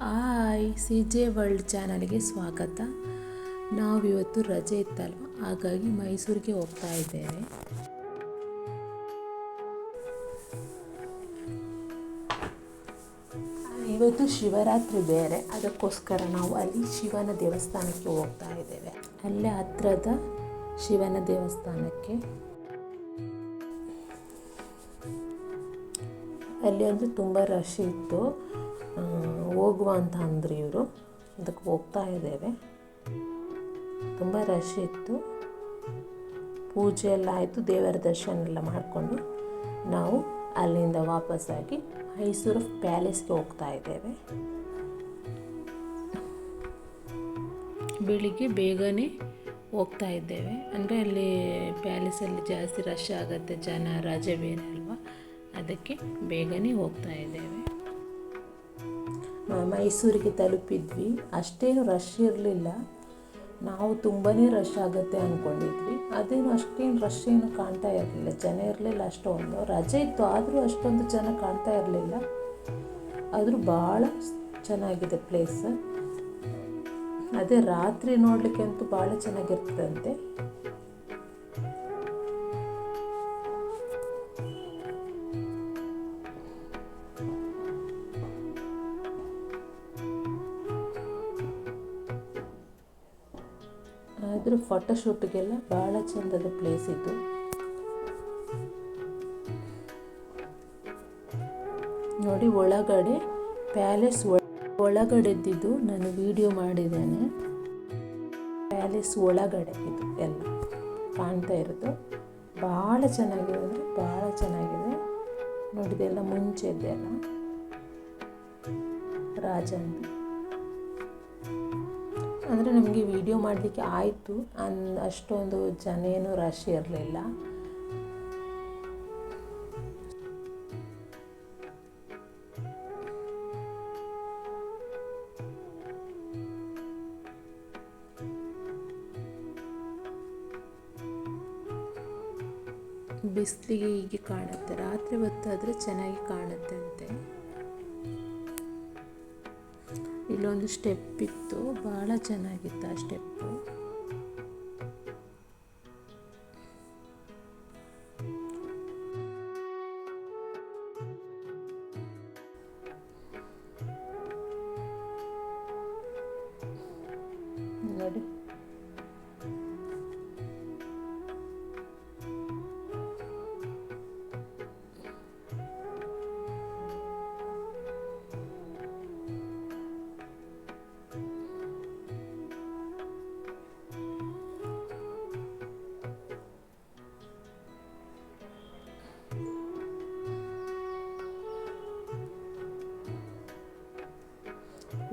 Hi C J world ಚಾನಲ್ಗೆ ಸ್ವಾಗತ. ನಾವಿವತ್ತು ರಜೆ ಇತ್ತಲ್ವ? ಹಾಗಾಗಿ ಮೈಸೂರಿಗೆ ಹೋಗ್ತಾ ಇದ್ದೇವೆ. ಇವತ್ತು ಶಿವರಾತ್ರಿ ಬೇರೆ. ಅದಕ್ಕೋಸ್ಕರ ನಾವು ಅಲ್ಲಿ ಶಿವನ ದೇವಸ್ಥಾನಕ್ಕೆ ಹೋಗ್ತಾ ಇದ್ದೇವೆ. ಅಲ್ಲೇ ಹತ್ರದ ಶಿವನ ದೇವಸ್ಥಾನಕ್ಕೆ. ಅಲ್ಲಿ ಅಂದರೆ ತುಂಬ ರಶ್ ಇತ್ತು. ಹೋಗುವ ಅಂತ ಅಂದರು ಇವರು. ಅದಕ್ಕೆ ಹೋಗ್ತಾ ಇದ್ದೇವೆ. ತುಂಬ ರಶ್ ಇತ್ತು. ಪೂಜೆ ಎಲ್ಲ ಆಯಿತು, ದೇವರ ದರ್ಶನ ಎಲ್ಲ ಮಾಡಿಕೊಂಡು ನಾವು ಅಲ್ಲಿಂದ ವಾಪಸ್ಸಾಗಿ ಮೈಸೂರು ಪ್ಯಾಲೇಸ್ಗೆ ಹೋಗ್ತಾ ಇದ್ದೇವೆ. ಬೆಳಿಗ್ಗೆ ಬೇಗನೆ ಹೋಗ್ತಾ ಇದ್ದೇವೆ. ಅಂದರೆ ಅಲ್ಲಿ ಪ್ಯಾಲೇಸಲ್ಲಿ ಜಾಸ್ತಿ ರಶ್ ಆಗುತ್ತೆ ಜನ ರಜೆ ಬೇರೆ ಅಲ್ವಾ? ಅದಕ್ಕೆ ಬೇಗನೆ ಹೋಗ್ತಾ ಇದ್ದೇವೆ. ಮೈಸೂರಿಗೆ ತಲುಪಿದ್ವಿ. ಅಷ್ಟೇನು ರಶ್ ಇರಲಿಲ್ಲ. ನಾವು ತುಂಬಾ ರಶ್ ಆಗುತ್ತೆ ಅಂದ್ಕೊಂಡಿದ್ವಿ ಅದೇನು ಅಷ್ಟೇನು ರಶ್ ಏನು ಕಾಣ್ತಾ ಇರಲಿಲ್ಲ. ಜನ ಇರಲಿಲ್ಲ ಅಷ್ಟೊಂದು. ರಜೆ ಇತ್ತು, ಆದರೂ ಅಷ್ಟೊಂದು ಜನ ಕಾಣ್ತಾ ಇರಲಿಲ್ಲ. ಆದರೂ ಭಾಳ ಚೆನ್ನಾಗಿದೆ ಪ್ಲೇಸ್ ಅದೇ ರಾತ್ರಿ ನೋಡಲಿಕ್ಕೆ ಅಂತೂ ಭಾಳ ಚೆನ್ನಾಗಿರ್ತದಂತೆ. ಆದರೂ ಫೋಟೋಶೂಟ್ಗೆಲ್ಲ ಭಾಳ ಚಂದದ ಪ್ಲೇಸ್ ಇತ್ತು. ನೋಡಿ ಒಳಗಡೆ ಪ್ಯಾಲೇಸ್ ಒಳಗಡೆದ್ದಿದ್ದು ನಾನು ವಿಡಿಯೋ ಮಾಡಿದ್ದೇನೆ. ಪ್ಯಾಲೇಸ್ ಒಳಗಡೆ ಇದು ಎಲ್ಲ ಕಾಣ್ತಾ ಇರೋದು. ಭಾಳ ಚೆನ್ನಾಗಿದೆ ಅಂದರೆ ಭಾಳ ಚೆನ್ನಾಗಿದೆ. ನೋಡಿದೆಲ್ಲ ಮುಂಚೆದ್ದೆಲ್ಲ ರಾಜಂದು ಅಂದರೆ ನಮಗೆ ವಿಡಿಯೋ ಮಾಡಲಿಕ್ಕೆ ಆಯಿತು. ಅನ್, ಅಷ್ಟೊಂದು ಜನ ಏನು ರಶ್ ಇರಲಿಲ್ಲ. ಬಿಸಿಲಿಗೆ ಹೀಗೆ ಕಾಣುತ್ತೆ. ರಾತ್ರಿ ಹೊತ್ತಾದರೆ ಚೆನ್ನಾಗಿ ಕಾಣುತ್ತೆ ಅಂತೆ ಇಲ್ಲೊಂದು ಸ್ಟೆಪ್ ಇತ್ತು. ಭಾಳ ಚೆನ್ನಾಗಿತ್ತು ಆ ಸ್ಟೆಪ್ಪು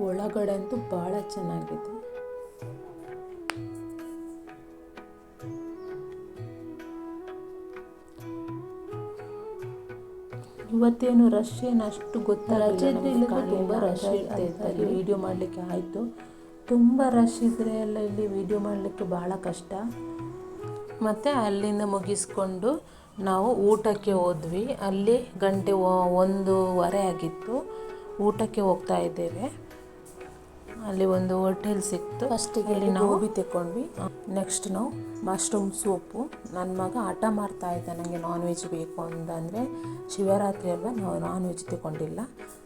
ಒಳಗಡೆ ಅಂತೂ ಭಾಳ ಚೆನ್ನಾಗಿದೆ. ಇವತ್ತೇನು ರಶ್ ಏನು ಅಷ್ಟು ಗೊತ್ತಾಗಲ್ಲ ತುಂಬ ರಶ್ ಇರ್ತೈತೆ ಅಲ್ಲಿ ವಿಡಿಯೋ ಮಾಡಲಿಕ್ಕೆ ಆಯಿತು. ತುಂಬ ರಶ್ ಇದ್ದರೆ ಎಲ್ಲ ಇಲ್ಲಿ ವಿಡಿಯೋ ಮಾಡಲಿಕ್ಕೆ ಭಾಳ ಕಷ್ಟ. ಮತ್ತು ಅಲ್ಲಿಂದ ಮುಗಿಸ್ಕೊಂಡು ನಾವು ಊಟಕ್ಕೆ ಹೋದ್ವಿ. ಅಲ್ಲಿ ಗಂಟೆ ಒಂದೂವರೆ ಆಗಿತ್ತು. ಊಟಕ್ಕೆ ಹೋಗ್ತಾ ಇದ್ದೇವೆ. ಅಲ್ಲಿ ಒಂದು ಹೋಟೆಲ್ ಸಿಕ್ತು. ಫಸ್ಟಿಗೆ ಗೋಬಿ ತೆಕ್ಕೊಂಡ್ವಿ. ನೆಕ್ಸ್ಟ್ ನಾವು ಮಶ್ರೂಮ್ ಸೂಪು ನನ್ನ ಮಗ ಆಟ ಮಾಡ್ತಾ ಇದ್ದ ನನಗೆ ನಾನ್ ವೆಜ್ ಬೇಕು ಅಂತಂದರೆ ಶಿವರಾತ್ರಿ ಅಲ್ವಾ ನಾವು ನಾನ್ ವೆಜ್ ತಗೊಂಡಿಲ್ಲ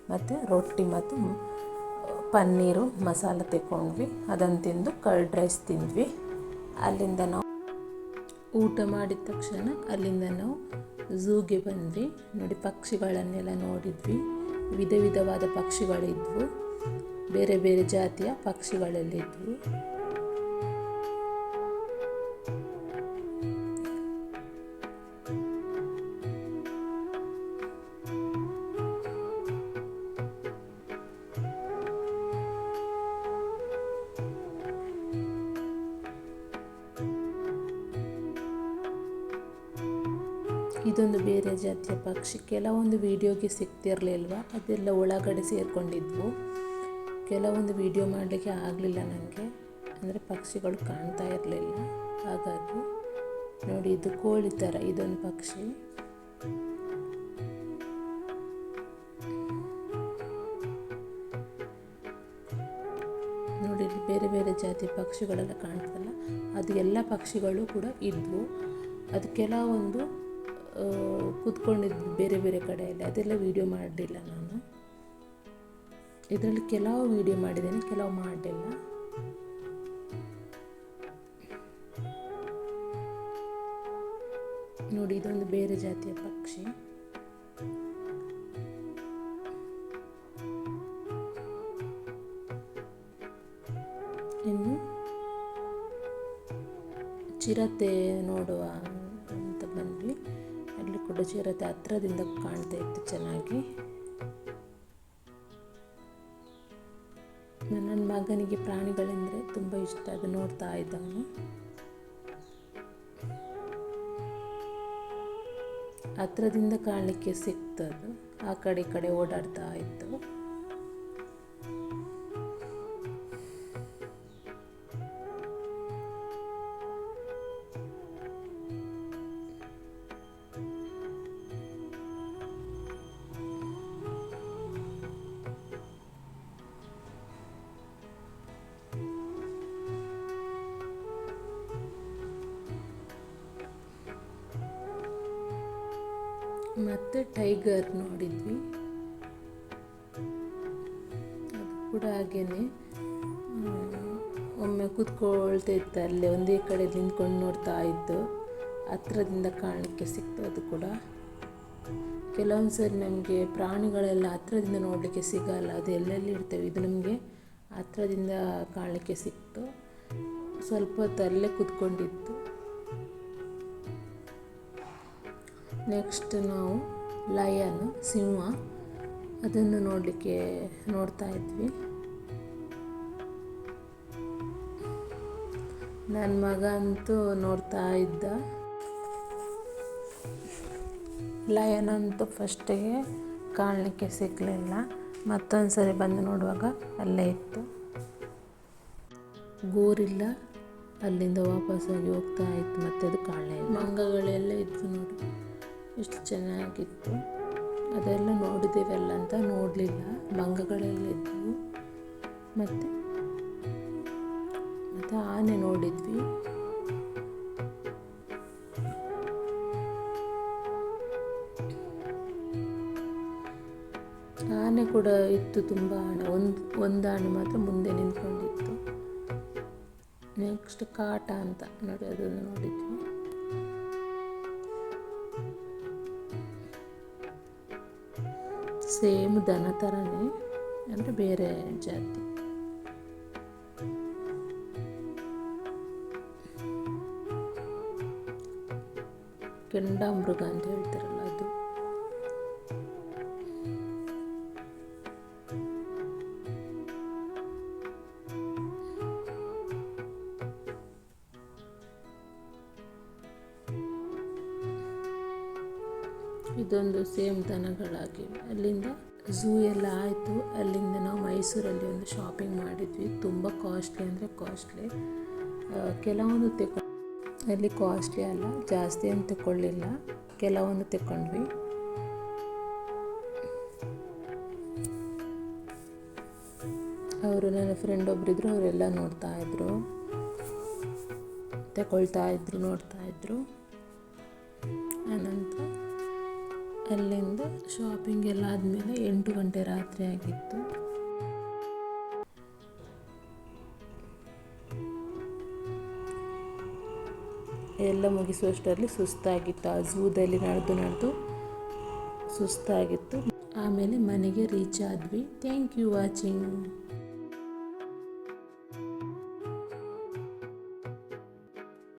ಮತ್ತು ರೊಟ್ಟಿ ಮತ್ತು ಪನ್ನೀರು ಮಸಾಲ ತೆಕ್ಕೊಂಡ್ವಿ. ಅದನ್ನು ತಿಂದು ಕರ್ಡ್ ರೈಸ್ ತಿಂದ್ವಿ. ಅಲ್ಲಿಂದ ನಾವು ಊಟ ಮಾಡಿದ ತಕ್ಷಣ ಅಲ್ಲಿಂದ ನಾವು ಝೂಗೆ ಬಂದ್ವಿ. ನೋಡಿ ಪಕ್ಷಿಗಳನ್ನೆಲ್ಲ ನೋಡಿದ್ವಿ. ವಿಧ ವಿಧವಾದ ಪಕ್ಷಿಗಳಿದ್ವು. ಬೇರೆ ಬೇರೆ ಜಾತಿಯ ಪಕ್ಷಿಗಳೆಲ್ಲಿದ್ವು. ಇದೊಂದು ಬೇರೆ ಜಾತಿಯ ಪಕ್ಷಿ. ಕೆಲವೊಂದು ವಿಡಿಯೋಗೆ ಸಿಗ್ತಿರ್ಲಿಲ್ವ ಅದೆಲ್ಲ ಒಳಗಡೆ ಸೇರಿಕೊಂಡಿದ್ವು. ಕೆಲವೊಂದು ವಿಡಿಯೋ ಮಾಡಲಿಕ್ಕೆ ಆಗಲಿಲ್ಲ ನನಗೆ ಅಂದರೆ ಪಕ್ಷಿಗಳು ಕಾಣ್ತಾ ಇರಲಿಲ್ಲ. ಹಾಗಾಗಿ ನೋಡಿ ಇದು ಕೋಳಿ ಥರ ಇದೊಂದು ಪಕ್ಷಿ. ನೋಡಿ ಇಲ್ಲಿ ಬೇರೆ ಬೇರೆ ಜಾತಿ ಪಕ್ಷಿಗಳೆಲ್ಲ ಕಾಣ್ತಲ್ಲ ಅದು ಎಲ್ಲ ಪಕ್ಷಿಗಳು ಕೂಡ ಇದ್ವು. ಅದು ಕೆಲವೊಂದು ಕೂತ್ಕೊಂಡಿದ್ದು ಬೇರೆ ಬೇರೆ ಕಡೆಯಲ್ಲಿ. ಅದೆಲ್ಲ ವಿಡಿಯೋ ಮಾಡಲಿಲ್ಲ ನಾನು. ಇದರಲ್ಲಿ ಕೆಲವು ವಿಡಿಯೋ ಮಾಡಿದ್ದೇನೆ, ಕೆಲವು ಮಾಡಲಿಲ್ಲ ನೋಡಿ, ಇದೊಂದು ಬೇರೆ ಜಾತಿಯ ಪಕ್ಷಿ. ಇನ್ನು ಚಿರತೆ ನೋಡುವ ಅಂತ ಬಂದ್ವಿ. ಅಲ್ಲಿ ಕೂಡ ಚಿರತೆ ಹತ್ರದಿಂದ ಕಾಣ್ತಾ ಇತ್ತು ಚೆನ್ನಾಗಿ. ಮಗನಿಗೆ ಪ್ರಾಣಿಗಳೆಂದರೆ ತುಂಬ ಇಷ್ಟ. ಅದು ನೋಡ್ತಾ ಇದ್ದವನು. ಹತ್ರದಿಂದ ಕಾಣಲಿಕ್ಕೆ ಸಿಕ್ತದು. ಆ ಕಡೆ ಈ ಕಡೆ ಓಡಾಡ್ತಾ ಇತ್ತು ಮತ್ತು ಟೈಗರ್ ನೋಡಿದ್ವಿ. ಅದು ಕೂಡ ಹಾಗೇನೆ. ಒಮ್ಮೆ ಕೂತ್ಕೊಳ್ತಾ ಇತ್ತು ಅಲ್ಲೇ, ಒಂದೇ ಕಡೆ ನಿಂತ್ಕೊಂಡು ನೋಡ್ತಾ ಇದ್ದು, ಹತ್ರದಿಂದ ಕಾಣಲಿಕ್ಕೆ ಸಿಕ್ತು ಅದು ಕೂಡ. ಕೆಲವೊಂದು ಸರಿ ನಮಗೆ ಪ್ರಾಣಿಗಳೆಲ್ಲ ಹತ್ರದಿಂದ ನೋಡಲಿಕ್ಕೆ ಸಿಗಲ್ಲ, ಅದು ಎಲ್ಲೆಲ್ಲಿ ಇರ್ತವೆ, ಇದು ನಮಗೆ ಹತ್ರದಿಂದ ಕಾಣಲಿಕ್ಕೆ ಸಿಕ್ತು. ಸ್ವಲ್ಪ ಹೊತ್ತು ಅಲ್ಲೇ ಕೂತ್ಕೊಂಡಿತ್ತು ನೆಕ್ಸ್ಟ್ ನಾವು ಲಯನ್ ಸಿಂಹ. ಅದನ್ನು ನೋಡಲಿಕ್ಕೆ ನೋಡ್ತಾ ಇದ್ವಿ. ನನ್ನ ಮಗ ಅಂತೂ ನೋಡ್ತಾ ಇದ್ದ. ಲಯನ್ ಅಂತೂ ಫಸ್ಟಿಗೆ ಕಾಣಲಿಕ್ಕೆ ಸಿಗಲಿಲ್ಲ. ಮತ್ತೊಂದು ಸರಿ ಬಂದು ನೋಡುವಾಗ ಅಲ್ಲೇ ಇತ್ತು. ಗೋರಿಲ್ಲ ಅಲ್ಲಿಂದ ವಾಪಸ್ಸಾಗಿ ಹೋಗ್ತಾ ಇತ್ತು, ಮತ್ತೆ ಅದು ಕಾಣಲೇ ಇಲ್ಲ. ಮಂಗಗಳೆಲ್ಲ ಇತ್ತು ನೋಡಿ. ಎಷ್ಟು ಚೆನ್ನಾಗಿತ್ತು. ಅದೆಲ್ಲ ನೋಡಿದ್ದೇವಲ್ಲ ಅಂತ ನೋಡಲಿಲ್ಲ. ಮಂಗಗಳಲ್ಲಿದ್ದವು ಮತ್ತು? ಮತ್ತು ಆನೆ ನೋಡಿದ್ವಿ. ಆನೆ ಕೂಡ ಇತ್ತು ತುಂಬ ಆನೆ ಒಂದು ಒಂದು ಆನೆ ಮಾತ್ರ ಮುಂದೆ ನಿಂತ್ಕೊಂಡಿತ್ತು. ನೆಕ್ಸ್ಟ್ ಕಾಟ ಅಂತ ನೋಡಿ, ಅದನ್ನು ನೋಡಿದ್ವಿ. ಸೇಮ್ ದನ ಥರನೇ ಅಂದರೆ ಬೇರೆ ಜಾತಿ ಕೆಂಡಾಮೃಗ ಅಂತ ಹೇಳ್ತಾರಲ್ಲ ಇದೊಂದು ಸೇಮ್ ದನಗಳಾಗಿವೆ ಅಲ್ಲಿಂದ ಝೂ ಎಲ್ಲ ಆಯಿತು. ಅಲ್ಲಿಂದ ನಾವು ಮೈಸೂರಲ್ಲಿ ಒಂದು ಶಾಪಿಂಗ್ ಮಾಡಿದ್ವಿ. ತುಂಬ ಕಾಸ್ಟ್ಲಿ ಅಂದರೆ ಕಾಸ್ಟ್ಲಿ ಕೆಲವೊಂದು ತೆಕೊ ಅಲ್ಲಿ ಕಾಸ್ಟ್ಲಿ ಅಲ್ಲ, ಜಾಸ್ತಿ ಏನು ತಗೊಳ್ಳಿಲ್ಲ ಕೆಲವೊಂದು ತಗೊಂಡ್ವಿ ಅವರು ನನ್ನ ಫ್ರೆಂಡ್ ಒಬ್ಬರಿದ್ರು ಅವರೆಲ್ಲ ನೋಡ್ತಾ ಇದ್ರು. ತಗೊಳ್ತಾ ಇದ್ರು, ನೋಡ್ತಾ ಇದ್ರು. ಆನಂತರ ಅಲ್ಲಿಂದ ಶಾಪಿಂಗ್ ಎಲ್ಲ ಆದಮೇಲೆ ಎಂಟು ಗಂಟೆ ರಾತ್ರಿ ಆಗಿತ್ತು. ಎಲ್ಲ ಮುಗಿಸುವಷ್ಟರಲ್ಲಿ ಸುಸ್ತಾಗಿತ್ತು. ಆ ಝೂದಲ್ಲಿ ನಡೆದು ನಡೆದು ಸುಸ್ತಾಗಿತ್ತು. ಆಮೇಲೆ ಮನೆಗೆ ರೀಚ್ ಆದ್ವಿ. Thank you watching